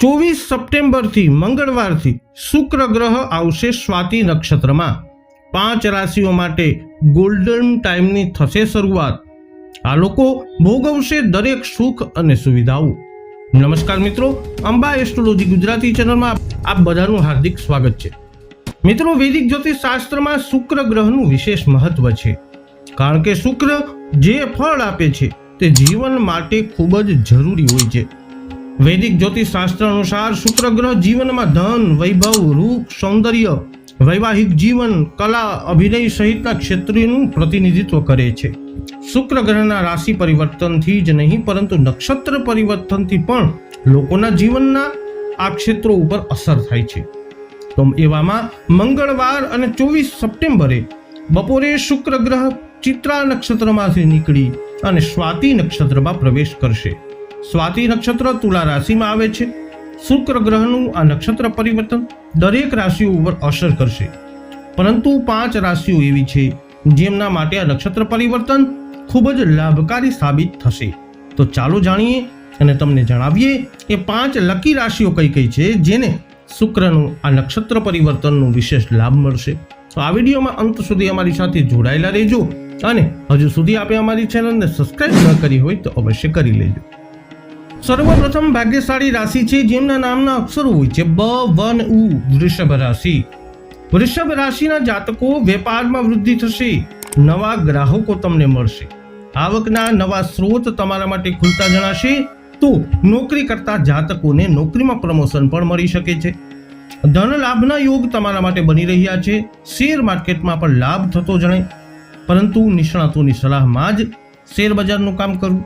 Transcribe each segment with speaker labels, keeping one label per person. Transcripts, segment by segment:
Speaker 1: ચોવીસ સપ્ટેમ્બરથી મંગળવારથી શુક્ર ગ્રહ આવશે સ્વાતિ નક્ષત્રમાં. પાંચ રાશિઓ માટે ગોલ્ડન ટાઈમની થશે શરૂઆત. આ લોકો ભોગવશે દરેક સુખ અને સુવિધાઓ. નમસ્કાર મિત્રો, અંબા એસ્ટ્રોલોજી ગુજરાતી ચેનલમાં આપ બધાનું હાર્દિક સ્વાગત છે. મિત્રો, વૈદિક જ્યોતિષ શાસ્ત્રમાં શુક્ર ગ્રહનું વિશેષ મહત્વ છે. કારણ કે શુક્ર જે ફળ આપે છે તે જીવન માટે ખૂબ જ જરૂરી હોય છે. વૈદિક જ્યોતિષ શાસ્ત્ર અનુસાર શુક્ર ગ્રહ જીવનમાં ધન, વૈભવ, રૂપ, સૌંદર્ય, વૈવાહિક જીવન, કલા, અભિનય સહિતના ક્ષેત્રનું પ્રતિનિધિત્વ કરે છે. શુક્ર ગ્રહના રાશિ પરિવર્તનથી જ નહીં, પરંતુ નક્ષત્ર પરિવર્તનથી પણ લોકોના જીવનના આ ક્ષેત્રો ઉપર અસર થાય છે. તો એવામાં મંગળવાર અને ચોવીસ સપ્ટેમ્બરે બપોરે શુક્ર ગ્રહ ચિત્રા નક્ષત્રમાંથી નીકળી અને સ્વાતિ નક્ષત્રમાં પ્રવેશ કરશે. સ્વાતિ નક્ષત્ર તુલા રાશિમાં આવે છે. શુક્ર ગ્રહનું આ નક્ષત્ર પરિવર્તન દરેક રાશિઓ ઉપર અસર કરશે. પરંતુ પાંચ રાશિઓ એવી છે, જેમના માટે આ નક્ષત્ર પરિવર્તન ખૂબ જ લાભકારી સાબિત થશે. તો ચાલો જાણીએ અને તમને જણાવીએ એ પાંચ લકી રાશિઓ કઈ કઈ છે, જેને શુક્રનું આ નક્ષત્ર પરિવર્તનનું વિશેષ લાભ મળશે. તો આ વિડીયોમાં અંત સુધી અમારી સાથે જોડાયેલા રહેજો અને હજુ સુધી આપે અમારી ચેનલને સબસ્ક્રાઇબ ન કરી હોય તો અવશ્ય કરી લેજો. સર્વપ્રથમ ભાગ્યશાળી રાશિ છે, જેમના નામના અક્ષરો હોય છે, બ, વન, ઉ, વૃષભ રાશિ. વૃષભ રાશિના જાતકો વેપારમાં વૃદ્ધિ થશે, નવા ગ્રાહકો તમને મળશે. આવકના નવા સ્ત્રોત તમારા માટે ખુલતા જણાશે, તો નોકરી કરતા જાતકોને નોકરીમાં પ્રમોશન પણ મળી શકે છે. ધન લાભના યોગ તમારા માટે બની રહ્યા છે, શેર માર્કેટમાં પણ લાભ થતો જણાય. પરંતુ નિષ્ણાતોની સલાહમાં જ શેર બજારનું કામ કરવું.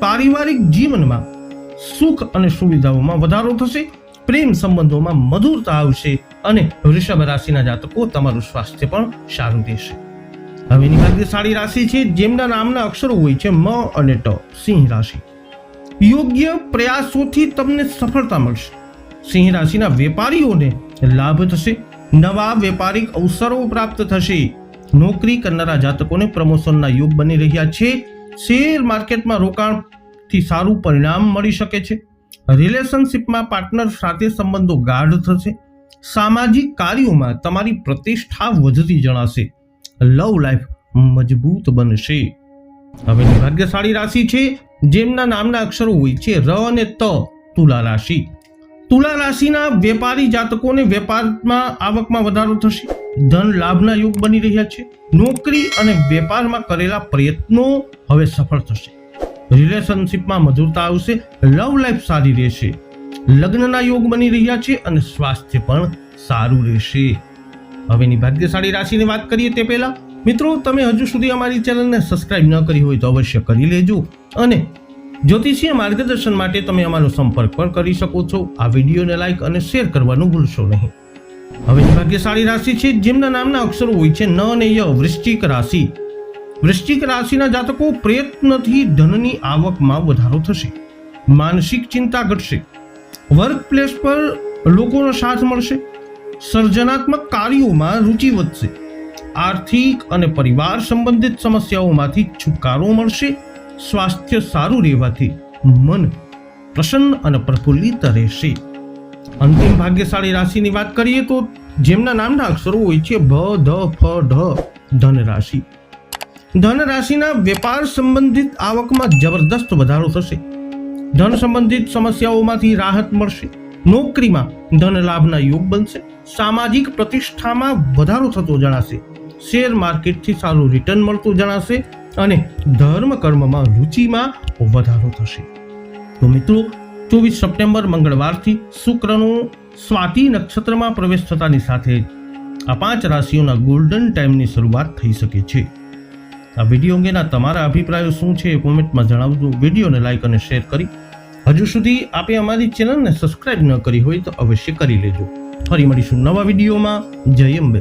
Speaker 1: પારિવારિક જીવનમાં સુખ અને સુવિધાઓમાં વધારો થશે, પ્રેમ સંબંધોમાં મધુરતા આવશે અને વૃષભ રાશિના જાતકો તમારું સ્વાસ્થ્ય પણ સારું રહેશે. હવેની ભાગ્યશાળી રાશિ છે, જેમના નામના અક્ષરો હોય છે, મ અને ટ, સિંહ રાશિ. યોગ્ય પ્રયાસોથી તમને સફળતા મળશે. સિંહ રાશિના વેપારીઓને લાભ થશે, નવા વેપારિક અવસરો પ્રાપ્ત થશે. નોકરી કરનારા જાતકોને પ્રમોશનના યોગ બની રહ્યા છે. શેર માર્કેટમાં રોકાણથી સારું પરિણામ મળી શકે છે. રિલેશનશિપમાં પાર્ટનર સાથે સંબંધો ગાઢ થશે. સામાજિક કાર્યોમાં તમારી પ્રતિષ્ઠા વધતી જણાશે. લવ લાઈફ મજબૂત બનશે. હવે ભાગ્યશાળી રાશિ છે, જેમના નામના અક્ષરો હોય છે, ર અને ત, તુલા રાશિ. તુલા રાશિના વેપારી જાતકોને વેપારમાં આવકમાં વધારો થશે. ધન લાભના યોગ બની રહ્યા છે. નોકરી અને વેપારમાં કરેલા પ્રયત્નો હવે સફળ થશે. રિલેશનશિપમાં મધુરતા આવશે, લવ લાઈફ સારી રહેશે. લગ્નના યોગ બની રહ્યા છે અને સ્વાસ્થ્ય પણ સારું રહેશે. હવેની ભાગ્યશાળી રાશિની વાત કરીએ તે પહેલા, મિત્રો, તમે હજુ સુધી અમારી ચેનલને સબસ્ક્રાઇબ ન કરી હોય તો અવશ્ય કરી લેજો અને જ્યોતિષીય માર્ગદર્શન માટે તમે અમારો સંપર્ક પણ કરી શકો છો. આ વિડીયોને લાઈક અને શેર કરવાનું ભૂલશો નહીં. હવે ભાગ્યશાળી રાશિ છે, જેમના નામના અક્ષરો હોય છે, ન અને ય વૃશ્ચિક રાશિ. વૃશ્ચિક રાશિના જાતકો પ્રયત્નથી ધનની આવકમાં વધારો થશે. માનસિક ચિંતા ઘટશે. વર્ક પ્લેસ પર લોકોનો સાથ મળશે. સર્જનાત્મક કાર્યોમાં રુચિ વધશે. આર્થિક અને પરિવાર સંબંધિત સમસ્યાઓમાંથી છુટકારો મળશે. સ્વાસ્થ્ય સારું રહેવાથી મન પ્રસન્ન અને પ્રફુલ્લિત રહેશે. અંતિમ ભાગ્યશાળી રાશિની વાત કરીએ તો જેમના નામના અક્ષરો હોય છે ભ ધ, ફ, ઢ ધન રાશિ ધન રાશિના વેપાર સંબંધિત આવકમાં જબરદસ્ત વધારો થશે. ધન સંબંધિત સમસ્યાઓમાંથી રાહત મળશે. નોકરીમાં ધન લાભના યોગ બનશે. સામાજિક પ્રતિષ્ઠામાં વધારો થતો જણાશે. શેર માર્કેટથી સારું રિટર્ન મળતું જણાશે અને ધર્મ કર્મમાં રુચિમાં વધારો થશે. તો મિત્રો, ચોવીસ સપ્ટેમ્બર મંગળવારથી શુક્રનો સ્વાતિ નક્ષત્રમાં પ્રવેશ થતાની સાથે આ પાંચ રાશિઓના ગોલ્ડન ટાઈમની શરૂઆત થઈ શકે છે. આ વીડિયો અંગેના તમારા અભિપ્રાયો શું છે એ કોમેન્ટમાં જણાવજો. વિડીયોને લાઇક અને શેર કરી હજુ સુધી આપે અમારી ચેનલને સબસ્ક્રાઇબ ન કરી હોય તો અવશ્ય કરી લેજો. ફરી મળીશું નવા વિડીયોમાં. જય અંબે.